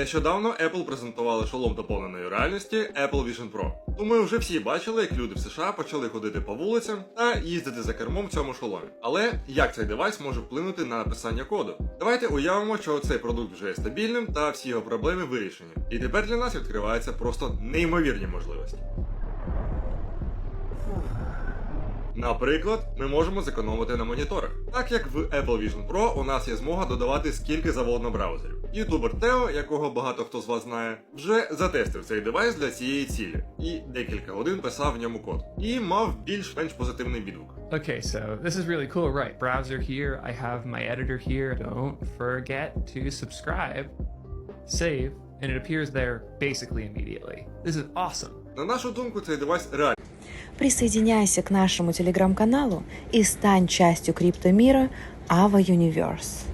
Нещодавно Apple презентували шолом доповненої реальності Apple Vision Pro. Думаю, вже всі бачили, як люди в США почали ходити по вулицям та їздити за кермом в цьому шоломі. Але як цей девайс може вплинути на написання коду? Давайте уявимо, що цей продукт вже є стабільним та всі його проблеми вирішені. І тепер для нас відкриваються просто неймовірні можливості. Наприклад, ми можемо зекономити на моніторах, так як в Apple Vision Pro у нас є змога додавати скільки завгодно браузерів. Ютубер Тео, якого багато хто з вас знає, вже затестив цей девайс для цієї цілі і декілька годин писав в ньому код. І мав більш-менш позитивний відгук. Okay, so this is really cool, right? Browser here, I have my editor here. Don't forget to subscribe, save, and it appears there basically immediately. This is awesome. На нашу думку, цей девайс реально Присоединяйся к нашему телеграм-каналу и стань частью криптомира Ava Universe.